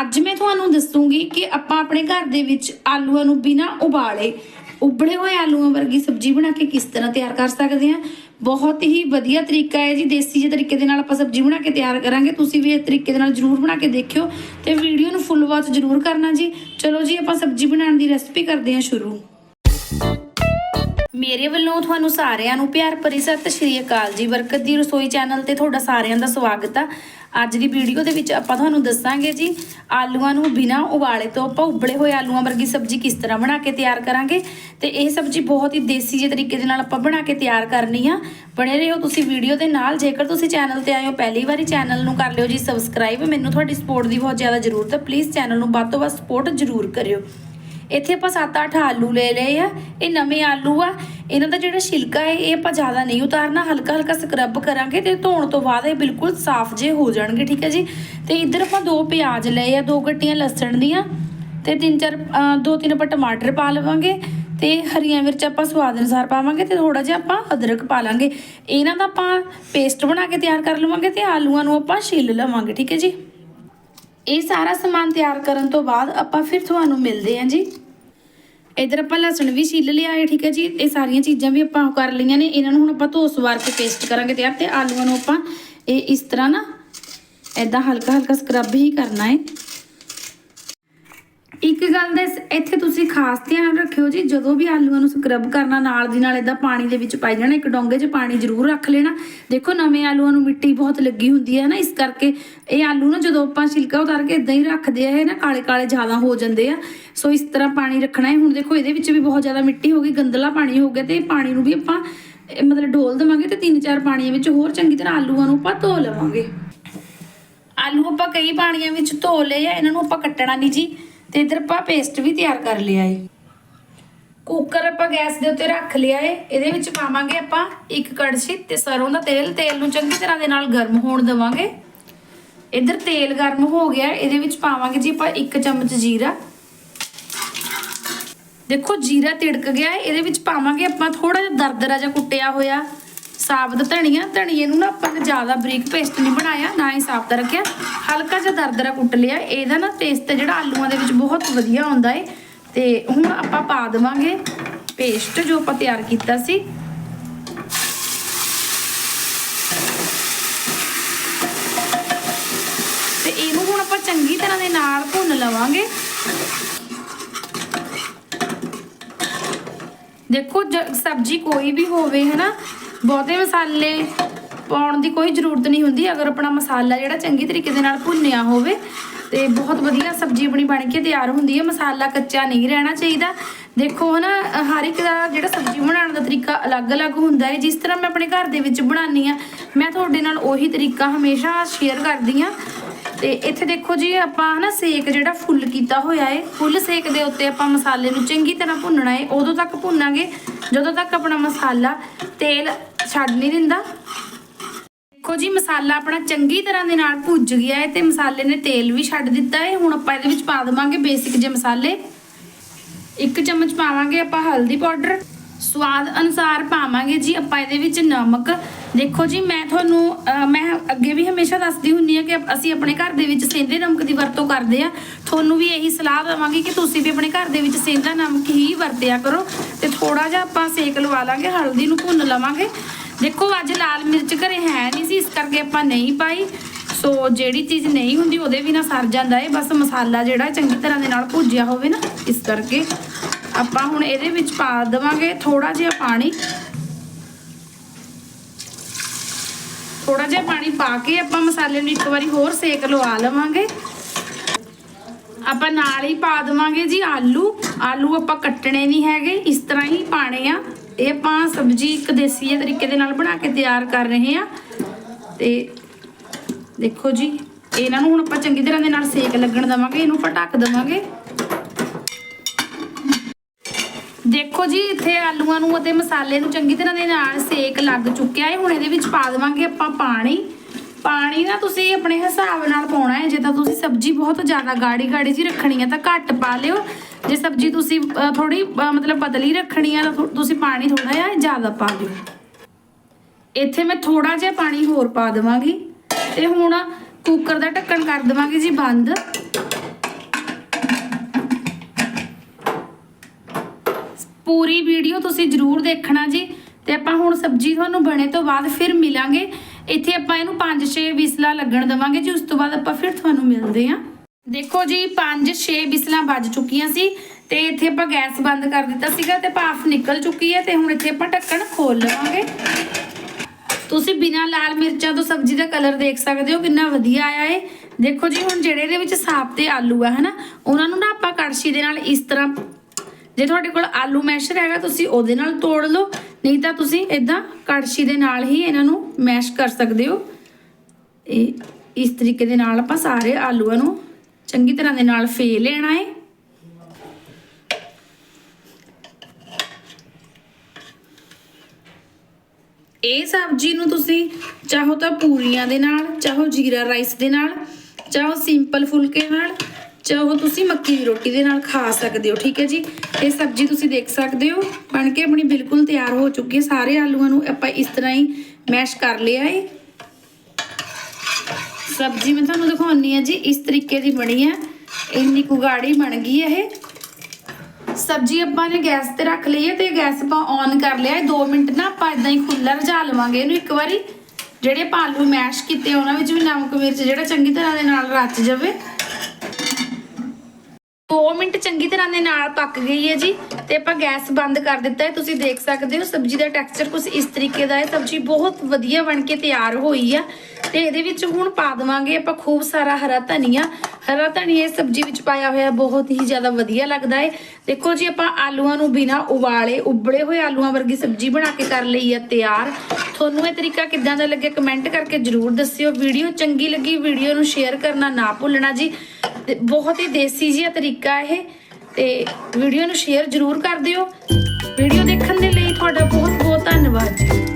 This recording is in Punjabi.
ਅੱਜ ਮੈਂ ਤੁਹਾਨੂੰ ਦੱਸੂਗੀ ਕਿ ਆਪਾਂ ਆਪਣੇ ਘਰ ਦੇ ਵਿੱਚ ਆਲੂਆਂ ਨੂੰ ਬਿਨਾਂ ਉਬਾਲੇ ਉਬਲੇ ਹੋਏ ਆਲੂਆਂ ਵਰਗੀ ਸਬਜ਼ੀ ਬਣਾ ਕੇ ਕਿਸ ਤਰ੍ਹਾਂ ਤਿਆਰ ਕਰ ਸਕਦੇ ਹਾਂ? ਬਹੁਤ ਹੀ ਵਧੀਆ ਤਰੀਕਾ ਹੈ ਜੀ। ਦੇਸੀ ਜਿਹੇ ਤਰੀਕੇ ਦੇ ਨਾਲ ਆਪਾਂ ਸਬਜ਼ੀ ਬਣਾ ਕੇ ਤਿਆਰ ਕਰਾਂਗੇ। ਤੁਸੀਂ ਵੀ ਇਸ ਤਰੀਕੇ ਦੇ ਨਾਲ ਜਰੂਰ ਬਣਾ ਕੇ ਦੇਖਿਓ ਤੇ ਵੀਡੀਓ ਨੂੰ ਫੁੱਲ ਵਾਚ ਜਰੂਰ ਕਰਨਾ ਜੀ। ਚਲੋ ਜੀ, ਆਪਾਂ ਸਬਜ਼ੀ ਬਣਾਉਣ ਦੀ ਰੈਸਪੀ ਕਰਦੇ ਹਾਂ ਸ਼ੁਰੂ। ਮੇਰੇ ਵੱਲੋਂ ਤੁਹਾਨੂੰ ਸਾਰਿਆਂ ਨੂੰ ਪਿਆਰ ਭਰੀ ਸਤਿ ਸ਼੍ਰੀ ਅਕਾਲ ਜੀ। ਬਰਕਤ ਦੀ ਰਸੋਈ ਚੈਨਲ ਤੇ ਤੁਹਾਡਾ ਸਾਰਿਆਂ ਦਾ ਸਵਾਗਤ ਆ। ਅੱਜ ਦੀ ਵੀਡੀਓ ਦੇ ਵਿੱਚ ਆਪਾਂ ਤੁਹਾਨੂੰ ਦੱਸਾਂਗੇ ਜੀ, ਆਲੂਆਂ ਨੂੰ ਬਿਨਾਂ ਉਬਾਲੇ ਤੋਂ ਆਪਾਂ ਉਬਲੇ ਹੋਏ ਆਲੂਆਂ ਵਰਗੀ ਸਬਜ਼ੀ ਕਿਸ ਤਰ੍ਹਾਂ ਬਣਾ ਕੇ ਤਿਆਰ ਕਰਾਂਗੇ ਤੇ ਇਹ ਸਬਜ਼ੀ ਬਹੁਤ ਹੀ ਦੇਸੀ ਜਿਹੇ ਤਰੀਕੇ ਦੇ ਨਾਲ ਆਪਾਂ ਬਣਾ ਕੇ ਤਿਆਰ ਕਰਨੀ ਆ। ਬਣੇ ਰਹੋ ਤੁਸੀਂ ਵੀਡੀਓ ਦੇ ਨਾਲ। ਜੇਕਰ ਤੁਸੀਂ ਚੈਨਲ ਤੇ ਆਏ ਹੋ, ਪਹਿਲੀ ਵਾਰੀ ਚੈਨਲ ਨੂੰ ਕਰ ਲਿਓ ਜੀ, ਸਬਸਕ੍ਰਾਈਬ। ਮੈਨੂੰ ਤੁਹਾਡੀ ਸਪੋਰਟ ਦੀ ਬਹੁਤ ਜ਼ਿਆਦਾ ਜ਼ਰੂਰਤ ਹੈ ਪਲੀਜ਼ ਚੈਨਲ ਨੂੰ ਵੱਧ ਤੋਂ ਵੱਧ ਸਪੋਰਟ ਜ਼ਰੂਰ ਕਰਿਓ। ਇੱਥੇ ਆਪਾਂ 7-8 ਆਲੂ ਲੈ ਲਏ ਆ, ਇਹ ਨਵੇਂ ਆਲੂ ਆ। ਇਹਨਾਂ ਦਾ ਜਿਹੜਾ ਛਿਲਕਾ ਹੈ, ਇਹ ਆਪਾਂ ਜ਼ਿਆਦਾ ਨਹੀਂ ਉਤਾਰਨਾ, ਹਲਕਾ ਹਲਕਾ ਸਕਰਬ ਕਰਾਂਗੇ ਤੇ ਧੋਣ ਤੋਂ ਬਾਅਦ ਇਹ ਬਿਲਕੁਲ ਸਾਫ਼ ਜੇ ਹੋ ਜਾਣਗੇ, ਠੀਕ ਹੈ ਜੀ? ਤੇ ਇੱਧਰ ਆਪਾਂ ਦੋ ਪਿਆਜ਼ ਲਏ ਆ, ਦੋ ਗੱਟੀਆਂ ਲਸਣ ਦੀਆਂ ਤੇ ਤਿੰਨ ਚਾਰ ਦੋ ਤਿੰਨ ਆਪਾਂ ਟਮਾਟਰ ਪਾ ਲਵਾਂਗੇ ਤੇ ਹਰੀਆਂ ਮਿਰਚ ਆਪਾਂ ਸਵਾਦ ਅਨੁਸਾਰ ਪਾਵਾਂਗੇ ਤੇ ਥੋੜਾ ਜਿਹਾ ਆਪਾਂ ਅਦਰਕ ਪਾ ਲਾਂਗੇ। ਇਹਨਾਂ ਦਾ ਆਪਾਂ ਪੇਸਟ ਬਣਾ ਕੇ ਤਿਆਰ ਕਰ ਲਵਾਂਗੇ ਤੇ ਆਲੂਆਂ ਨੂੰ ਆਪਾਂ ਛਿੱਲ ਲਵਾਂਗੇ, ਠੀਕ ਹੈ ਜੀ? ਇਹ ਸਾਰਾ ਸਮਾਨ ਤਿਆਰ ਕਰਨ ਤੋਂ ਬਾਅਦ ਆਪਾਂ ਫਿਰ ਤੁਹਾਨੂੰ ਮਿਲਦੇ ਹਾਂ ਜੀ। ਇਧਰ ਆਪਾਂ ਲਸਣ ਵੀ ਛਿੱਲ ਲਿਆ ਹੈ, ਠੀਕ ਹੈ ਜੀ। ਇਹ ਸਾਰੀਆਂ ਚੀਜ਼ਾਂ ਵੀ ਆਪਾਂ ਕਰ ਲਈਆਂ ਨੇ। ਇਹਨਾਂ ਨੂੰ ਹੁਣ ਆਪਾਂ ਧੋ ਸਵਾਰ ਕੇ ਪੇਸਟ ਕਰਾਂਗੇ ਤਿਆਰ। ਤੇ ਆਲੂਆਂ ਨੂੰ ਆਪਾਂ ਇਹ ਇਸ ਤਰ੍ਹਾਂ ਨਾ ਐਦਾਂ ਹਲਕਾ ਹਲਕਾ ਸਕਰਬ ਹੀ ਕਰਨਾ ਹੈ। ਇੱਕ ਗੱਲ ਦਾ ਇਸ- ਇੱਥੇ ਤੁਸੀਂ ਖਾਸ ਧਿਆਨ ਰੱਖਿਓ ਜੀ, ਜਦੋਂ ਵੀ ਆਲੂਆਂ ਨੂੰ ਸਕਰਬ ਕਰਨਾ, ਨਾਲ ਦੀ ਨਾਲ ਇਦਾਂ ਪਾਣੀ ਦੇ ਵਿੱਚ ਪਾਈ ਜਾਣਾ, ਇੱਕ ਡੋਂਗੇ 'ਚ ਪਾਣੀ ਜ਼ਰੂਰ ਰੱਖ ਲੈਣਾ। ਦੇਖੋ, ਨਵੇਂ ਆਲੂਆਂ ਨੂੰ ਮਿੱਟੀ ਬਹੁਤ ਲੱਗੀ ਹੁੰਦੀ ਹੈ ਨਾ, ਇਸ ਕਰਕੇ ਇਹ ਆਲੂ ਨਾ ਜਦੋਂ ਆਪਾਂ ਛਿਲਕਾ ਉਤਾਰ ਕੇ ਇਦਾਂ ਹੀ ਰੱਖਦੇ ਆ, ਇਹ ਨਾ ਕਾਲੇ ਕਾਲੇ ਜ਼ਿਆਦਾ ਹੋ ਜਾਂਦੇ ਆ। ਸੋ, ਇਸ ਤਰ੍ਹਾਂ ਪਾਣੀ ਰੱਖਣਾ ਹੈ। ਹੁਣ ਦੇਖੋ, ਇਹਦੇ ਵਿੱਚ ਵੀ ਬਹੁਤ ਜ਼ਿਆਦਾ ਮਿੱਟੀ ਹੋ ਗਈ ਗੰਦਲਾ ਪਾਣੀ ਹੋ ਗਿਆ ਤੇ ਇਹ ਪਾਣੀ ਨੂੰ ਵੀ ਆਪਾਂ ਮਤਲਬ ਡੋਲ ਦੇਵਾਂਗੇ ਤੇ ਤਿੰਨ ਚਾਰ ਪਾਣੀਆਂ ਵਿੱਚ ਹੋਰ ਚੰਗੀ ਤਰ੍ਹਾਂ ਆਲੂਆਂ ਨੂੰ ਆਪਾਂ ਧੋ ਲਵਾਂਗੇ। ਆਲੂ ਆਪਾਂ ਕਈ ਪਾਣੀਆਂ ਵਿੱਚ ਧੋ ਲਏ ਆ, ਇਹਨਾਂ ਨੂੰ ਆਪਾਂ ਕੱਟਣਾ ਨਹੀਂ ਜੀ। ਤੇ ਇਧਰ ਆਪਾਂ ਪੇਸਟ ਵੀ ਤਿਆਰ ਕਰ ਲਿਆ ਏ। ਕੁੱਕਰ ਆਪਾਂ ਗੈਸ ਦੇ ਉੱਤੇ ਰੱਖ ਲਿਆ ਏ। ਇਹਦੇ ਵਿੱਚ ਪਾਵਾਂਗੇ ਆਪਾਂ ਇੱਕ ਕੜਛੀ ਤੇ ਸਰੋਂ ਦਾ ਤੇਲ। ਤੇਲ ਨੂੰ ਚੰਗੀ ਤਰ੍ਹਾਂ ਦੇ ਨਾਲ ਗਰਮ ਹੋਣ ਦੇਵਾਂਗੇ। ਇਧਰ ਤੇਲ ਗਰਮ ਹੋ ਗਿਆ ਇਹਦੇ ਵਿੱਚ ਪਾਵਾਂਗੇ ਜੀ ਆਪਾਂ ਇੱਕ ਚਮਚ ਜੀਰਾ। ਦੇਖੋ ਜੀਰਾ ਤਿੜਕ ਗਿਆ ਹੈ ਇਹਦੇ ਵਿੱਚ ਪਾਵਾਂਗੇ ਆਪਾਂ ਥੋੜਾ ਜਿਹਾ ਦਰਦਰਾ ਜਿਹਾ ਕੁੱਟਿਆ ਹੋਇਆ। ਸਾਬਤ ਧਨੀਆ, ਧਨੀਏ ਨੂੰ ਨਾ ਆਪਾਂ ਨੇ ਜ਼ਿਆਦਾ ਬਰੀਕ ਪੇਸਟ ਨਹੀਂ ਬਣਾਇਆ, ਨਾ ਹੀ ਸਾਬਤ ਰੱਖਿਆ। ਹਲਕਾ ਜਿਹਾ ਦਰਦਰਾ ਕੁੱਟ ਲਿਆ। ਇਹਦਾ ਨਾ ਟੇਸਟ ਜਿਹੜਾ ਆਲੂਆਂ ਦੇ ਵਿੱਚ ਬਹੁਤ ਵਧੀਆ ਆਉਂਦਾ ਹੈ ਤੇ ਹੁਣ ਆਪਾਂ ਪਾ ਦੇਵਾਂਗੇ ਪੇਸਟ ਜੋ ਆਪਾਂ ਤਿਆਰ ਕੀਤਾ ਸੀ। ਤੇ ਇਹਨੂੰ ਹੁਣ ਆਪਾਂ ਚੰਗੀ ਤਰ੍ਹਾਂ ਦੇ ਨਾਲ ਭੁੰਨ ਲਵਾਂਗੇ। ਦੇਖੋ, ਜ- ਸਬਜ਼ੀ ਕੋਈ ਵੀ ਹੋਵੇ, ਹਨਾ ਬਹੁਤੇ ਮਸਾਲੇ ਪਾਉਣ ਦੀ ਕੋਈ ਜ਼ਰੂਰਤ ਨਹੀਂ ਹੁੰਦੀ। ਅਗਰ ਆਪਣਾ ਮਸਾਲਾ ਜਿਹੜਾ ਚੰਗੀ ਤਰੀਕੇ ਦੇ ਨਾਲ ਭੁੰਨਿਆ ਹੋਵੇ ਤੇ ਬਹੁਤ ਵਧੀਆ ਸਬਜ਼ੀ ਆਪਣੀ ਬਣ ਕੇ ਤਿਆਰ ਹੁੰਦੀ ਹੈ। ਮਸਾਲਾ ਕੱਚਾ ਨਹੀਂ ਰਹਿਣਾ ਚਾਹੀਦਾ। ਦੇਖੋ ਹਨਾ, ਹਰ ਇੱਕ ਦਾ ਜਿਹੜਾ ਸਬਜ਼ੀ ਬਣਾਉਣ ਦਾ ਤਰੀਕਾ ਅਲੱਗ-ਅਲੱਗ ਹੁੰਦਾ ਹੈ। ਜਿਸ ਤਰ੍ਹਾਂ ਮੈਂ ਆਪਣੇ ਘਰ ਦੇ ਵਿੱਚ ਬਣਾਉਂਦੀ ਆ ਮੈਂ ਤੁਹਾਡੇ ਨਾਲ ਉਹੀ ਤਰੀਕਾ ਹਮੇਸ਼ਾ ਸ਼ੇਅਰ ਕਰਦੀ ਆ ਤੇ ਇੱਥੇ ਦੇਖੋ ਜੀ, ਆਪਾਂ ਹਨਾ ਸੇਕ ਜਿਹੜਾ ਫੁੱਲ ਕੀਤਾ ਹੋਇਆ ਹੈ, ਫੁੱਲ ਸੇਕ ਦੇ ਉੱਤੇ ਆਪਾਂ ਮਸਾਲੇ ਨੂੰ ਚੰਗੀ ਤਰ੍ਹਾਂ ਭੁੰਨਣਾ ਏ ਉਦੋਂ ਤੱਕ ਭੁੰਨਾਂਗੇ, ਜਦੋਂ ਤੱਕ ਆਪਣਾ ਮਸਾਲਾ ਤੇਲ ਛੱਡ ਨਹੀਂ ਦਿੰਦਾ। ਦੇਖੋ ਜੀ, ਮਸਾਲਾ ਆਪਣਾ ਚੰਗੀ ਤਰ੍ਹਾਂ ਦੇ ਨਾਲ ਭੁੱਜ ਗਿਆ ਹੈ ਤੇ ਮਸਾਲੇ ਨੇ ਤੇਲ ਵੀ ਛੱਡ ਦਿੱਤਾ ਹੈ। ਹੁਣ ਆਪਾਂ ਇਹਦੇ ਵਿੱਚ ਪਾ ਦੇਵਾਂਗੇ ਬੇਸਿਕ ਜਿਹੇ ਮਸਾਲੇ। ਇੱਕ ਚਮਚ ਪਾਵਾਂਗੇ ਆਪਾਂ ਹਲਦੀ ਪਾਊਡਰ। ਸਵਾਦ ਅਨੁਸਾਰ ਪਾਵਾਂਗੇ ਜੀ ਆਪਾਂ ਇਹਦੇ ਵਿੱਚ ਨਮਕ। ਦੇਖੋ ਜੀ, ਮੈਂ ਤੁਹਾਨੂੰ ਮੈਂ ਅੱਗੇ ਵੀ ਹਮੇਸ਼ਾ ਦੱਸਦੀ ਹੁੰਨੀ ਆ ਕਿ ਅਸੀਂ ਆਪਣੇ ਘਰ ਦੇ ਵਿੱਚ ਸੇਂਦੇ ਨਮਕ ਦੀ ਵਰਤੋਂ ਕਰਦੇ ਆ ਤੁਹਾਨੂੰ ਵੀ ਇਹੀ ਸਲਾਹ ਦੇਵਾਂਗੀ ਕਿ ਤੁਸੀਂ ਵੀ ਆਪਣੇ ਘਰ ਦੇ ਵਿੱਚ ਸੇਂਦਾ ਨਮਕ ਹੀ ਵਰਤਿਆ ਕਰੋ। ਤੇ ਥੋੜਾ ਜਿਹਾ ਆਪਾਂ ਸੇਕ ਲਵਾ ਲਾਂਗੇ, ਹਲਦੀ ਨੂੰ ਭੁੰਨ ਲਵਾਂਗੇ। ਦੇਖੋ, ਅੱਜ ਲਾਲ ਮਿਰਚ ਘਰੇ ਹੈ ਨਹੀਂ ਸੀ, ਇਸ ਕਰਕੇ ਆਪਾਂ ਨਹੀਂ ਪਾਈ। ਸੋ ਜਿਹੜੀ ਚੀਜ਼ ਨਹੀਂ ਹੁੰਦੀ, ਉਹਦੇ ਵੀ ਨਾ ਸਰ ਜਾਂਦਾ ਏ। ਬਸ ਮਸਾਲਾ ਜਿਹੜਾ ਚੰਗੀ ਤਰ੍ਹਾਂ ਦੇ ਨਾਲ ਭੁੱਜਿਆ ਹੋਵੇ ਨਾ, ਇਸ ਕਰਕੇ। ਆਪਾਂ ਹੁਣ ਇਹਦੇ ਵਿੱਚ ਪਾ ਦੇਵਾਂਗੇ ਥੋੜਾ ਜਿਹਾ ਪਾਣੀ। ਥੋੜਾ ਜਿਹਾ ਪਾਣੀ ਪਾ ਕੇ ਆਪਾਂ ਮਸਾਲੇ ਨੂੰ ਇੱਕ ਵਾਰੀ ਹੋਰ ਸੇਕ ਲਵਾ ਲਵਾਂਗੇ। ਆਪਾਂ ਨਾਲ ਹੀ ਪਾ ਦੇਵਾਂਗੇ ਜੀ ਆਲੂ। ਆਲੂ ਆਪਾਂ ਕੱਟਣੇ ਨਹੀਂ ਹੈਗੇ, ਇਸ ਤਰ੍ਹਾਂ ਹੀ ਪਾਣੇ ਆ। ਇਹ ਆਪਾਂ ਸਬਜ਼ੀ ਇੱਕ ਦੇਸੀ ਤਰੀਕੇ ਦੇ ਨਾਲ ਬਣਾ ਕੇ ਤਿਆਰ ਕਰ ਰਹੇ ਆ ਤੇ ਦੇਖੋ ਜੀ, ਇਹਨਾਂ ਨੂੰ ਹੁਣ ਆਪਾਂ ਚੰਗੀ ਤਰ੍ਹਾਂ ਦੇ ਨਾਲ ਸੇਕ ਲੱਗਣ ਦੇਵਾਂਗੇ, ਇਹਨੂੰ ਫਟਾਕ ਢੱਕ ਦੇਵਾਂਗੇ। ਦੇਖੋ ਜੀ, ਇੱਥੇ ਆਲੂਆਂ ਨੂੰ ਅਤੇ ਮਸਾਲੇ ਨੂੰ ਚੰਗੀ ਤਰ੍ਹਾਂ ਦੇ ਨਾਲ ਸੇਕ ਲੱਗ ਚੁੱਕਿਆ ਹੈ। ਹੁਣ ਇਹਦੇ ਵਿੱਚ ਪਾ ਦੇਵਾਂਗੇ ਆਪਾਂ ਪਾਣੀ। ਪਾਣੀ ਨਾ ਤੁਸੀਂ ਆਪਣੇ ਹਿਸਾਬ ਨਾਲ ਪਾਉਣਾ ਹੈ। ਜੇ ਤਾਂ ਤੁਸੀਂ ਸਬਜ਼ੀ ਬਹੁਤ ਜ਼ਿਆਦਾ ਗਾੜੀ ਗਾੜੀ ਜੀ ਰੱਖਣੀ ਹੈ ਤਾਂ ਘੱਟ ਪਾ ਲਿਓ। ਜੇ ਸਬਜ਼ੀ ਤੁਸੀਂ ਥੋੜੀ ਮਤਲਬ ਪਤਲੀ ਰੱਖਣੀ ਹੈ ਤਾਂ ਤੁਸੀਂ ਪਾਣੀ ਥੋੜਾ ਜਿਹਾ ਜ਼ਿਆਦਾ ਪਾ ਦਿਓ। ਇੱਥੇ ਮੈਂ ਥੋੜਾ ਜਿਹਾ ਪਾਣੀ ਹੋਰ ਪਾ ਦਵਾਂਗੀ। ਤੇ ਹੁਣ ਕੁੱਕਰ ਦਾ ਢੱਕਣ ਕਰ ਦਵਾਂਗੀ ਜੀ ਬੰਦ। ਪੂਰੀ ਵੀਡੀਓ ਤੁਸੀਂ ਜ਼ਰੂਰ ਦੇਖਣਾ ਜੀ। ਤੇ ਆਪਾਂ ਹੁਣ ਸਬਜ਼ੀ ਤੁਹਾਨੂੰ ਬਣੇ ਤੋਂ ਬਾਅਦ ਫਿਰ ਮਿਲਾਂਗੇ। ਇੱਥੇ ਆਪਾਂ ਇਹਨੂੰ 5-6 ਵਿਸਲਾ ਲੱਗਣ ਦਵਾਂਗੇ ਜੀ, ਉਸ ਤੋਂ ਬਾਅਦ ਆਪਾਂ ਫਿਰ ਤੁਹਾਨੂੰ ਮਿਲਦੇ ਹਾਂ। ਦੇਖੋ ਜੀ 5-6 ਵਿਸਲਾਂ ਵੱਜ ਚੁੱਕੀਆਂ ਸੀ ਤੇ ਇੱਥੇ ਆਪਾਂ ਗੈਸ ਬੰਦ ਕਰ ਦਿੱਤਾ ਸੀਗਾ ਤੇ ਭਾਫ ਨਿਕਲ ਚੁੱਕੀ ਹੈ ਤੇ ਹੁਣ ਇੱਥੇ ਆਪਾਂ ਢੱਕਣ ਖੋਲ ਲਵਾਂਗੇ। ਤੁਸੀਂ ਬਿਨਾਂ ਲਾਲ ਮਿਰਚਾਂ ਤੋਂ ਸਬਜ਼ੀ ਦਾ ਕਲਰ ਦੇਖ ਸਕਦੇ ਹੋ, ਕਿੰਨਾ ਵਧੀਆ ਆਇਆ ਏ। ਦੇਖੋ ਜੀ, ਹੁਣ ਜਿਹੜੇ ਇਹਦੇ ਵਿੱਚ ਸਾਬ ਤੇ ਆਲੂ ਆ, ਹਨਾ, ਉਹਨਾਂ ਨੂੰ ਨਾ ਆਪਾਂ ਕੜਛੀ ਦੇ ਨਾਲ ਇਸ ਤਰ੍ਹਾਂ ਜੇ ਤੁਹਾਡੇ ਕੋਲ ਆਲੂ ਮੈਸ਼ਰ ਹੈਗਾ, ਤੁਸੀਂ ਉਹਦੇ ਨਾਲ ਤੋੜ ਲਓ, ਨਹੀਂ ਤਾਂ ਤੁਸੀਂ ਇਦਾਂ ਕੜਛੀ ਦੇ ਨਾਲ ਹੀ ਇਹਨਾਂ ਨੂੰ ਮੈਸ਼ ਕਰ ਸਕਦੇ ਹੋ। ਇਹ ਇਸ ਤਰੀਕੇ ਦੇ ਨਾਲ ਆਪਾਂ ਸਾਰੇ ਆਲੂਆਂ ਨੂੰ ਚੰਗੀ ਤਰ੍ਹਾਂ ਦੇ ਨਾਲ ਫੇ ਲੈਣਾ ਹੈ ਇਹ ਸਬਜ਼ੀ ਨੂੰ ਤੁਸੀਂ ਚਾਹੋ ਤਾਂ ਪੂਰੀਆਂ ਦੇ ਨਾਲ, ਚਾਹੋ ਜੀਰਾ ਰਾਈਸ ਦੇ ਨਾਲ, ਚਾਹੋ ਸਿੰਪਲ ਫੁਲਕੇ ਨਾਲ ਚਾਹੋ ਤੁਸੀਂ, ਮੱਕੀ ਦੀ ਰੋਟੀ ਦੇ ਨਾਲ ਖਾ ਸਕਦੇ ਹੋ, ਠੀਕ ਹੈ ਜੀ? ਇਹ ਸਬਜ਼ੀ ਤੁਸੀਂ ਦੇਖ ਸਕਦੇ ਹੋ, ਬਣ ਕੇ ਆਪਣੀ ਬਿਲਕੁਲ ਤਿਆਰ ਹੋ ਚੁੱਕੀ ਹੈ। ਸਾਰੇ ਆਲੂਆਂ ਨੂੰ ਆਪਾਂ ਇਸ ਤਰ੍ਹਾਂ ਹੀ ਮੈਸ਼ ਕਰ ਲਿਆ ਹੈ। ਸਬਜ਼ੀ ਮੈਂ ਤੁਹਾਨੂੰ ਦਿਖਾਉਣੀ ਹੈ ਜੀ, ਇਸ ਤਰੀਕੇ ਦੀ ਬਣੀ ਹੈ। ਇੰਨੀ ਕੁ ਗਾੜੀ ਬਣ ਗਈ ਹੈ ਇਹ। ਸਬਜ਼ੀ ਆਪਾਂ ਨੇ ਗੈਸ ਤੇ ਰੱਖ ਲਈ ਹੈ ਤੇ ਗੈਸ ਆਪਾਂ ਔਨ ਕਰ ਲਿਆ ਹੈ। 2 ਮਿੰਟ ਨਾ ਆਪਾਂ ਇਦਾਂ ਹੀ ਖੁੱਲਾ ਰਝਾ ਲਵਾਂਗੇ ਇਹਨੂੰ ਇੱਕ ਵਾਰੀ। ਜਿਹੜੇ ਆਪਾਂ ਆਲੂ ਮੈਸ਼ ਕੀਤੇ ਉਹਨਾਂ ਵਿੱਚ ਵੀ ਨਮਕ ਮਿਰਚ ਜਿਹੜਾ ਚੰਗੀ ਤਰ੍ਹਾਂ ਦੇ ਨਾਲ ਰਚ ਜਾਵੇ। 2 ਮਿੰਟ ਚੰਗੀ ਤਰ੍ਹਾਂ ਦੇ ਨਾਲ ਪੱਕ ਗਈ ਹੈ ਜੀ ਤੇ ਆਪਾਂ ਗੈਸ ਬੰਦ ਕਰ ਦਿੱਤਾ ਹੈ। ਤੁਸੀਂ ਦੇਖ ਸਕਦੇ ਹੋ ਸਬਜ਼ੀ ਦਾ ਟੈਕਸਚਰ ਕੁਝ ਇਸ ਤਰੀਕੇ ਦਾ ਹੈ। ਸਬਜ਼ੀ ਬਹੁਤ ਵਧੀਆ ਬਣ ਕੇ ਤਿਆਰ ਹੋਈ ਆ ਤੇ ਇਹਦੇ ਵਿੱਚ ਹੁਣ ਪਾ ਦਵਾਂਗੇ ਆਪਾਂ ਖੂਬ ਸਾਰਾ ਹਰਾ ਧਨੀਆ। ਹਰਾ ਧਨੀਆ ਇਸ ਸਬਜ਼ੀ ਵਿੱਚ ਪਾਇਆ ਹੋਇਆ ਬਹੁਤ ਹੀ ਜ਼ਿਆਦਾ ਵਧੀਆ ਲੱਗਦਾ ਹੈ। ਦੇਖੋ ਜੀ ਆਪਾਂ ਆਲੂਆਂ ਨੂੰ ਬਿਨਾ ਉਬਾਲੇ, ਉਬਲੇ ਹੋਏ ਆਲੂਆਂ ਵਰਗੀ ਸਬਜ਼ੀ ਬਣਾ ਕੇ ਕਰ ਲਈ ਹੈ ਤਿਆਰ। ਤੁਹਾਨੂੰ ਇਹ ਤਰੀਕਾ ਕਿੱਦਾਂ ਦਾ ਲੱਗਿਆ ਕਮੈਂਟ ਕਰਕੇ ਜਰੂਰ ਦੱਸਿਓ। ਵੀਡੀਓ ਚੰਗੀ ਲੱਗੀ, ਵੀਡੀਓ ਨੂੰ ਸ਼ੇਅਰ ਕਰਨਾ ਨਾ ਭੁੱਲਣਾ ਜੀ। ਬਹੁਤ ਹੀ ਦੇਸੀ ਜਿਹਾ ਤਰੀਕਾ ਇਹ, ਤੇ ਵੀਡੀਓ ਨੂੰ ਸ਼ੇਅਰ ਜ਼ਰੂਰ ਕਰ ਦਿਓ। ਵੀਡੀਓ ਦੇਖਣ ਦੇ ਲਈ ਤੁਹਾਡਾ ਬਹੁਤ ਬਹੁਤ ਧੰਨਵਾਦ। ਜੀ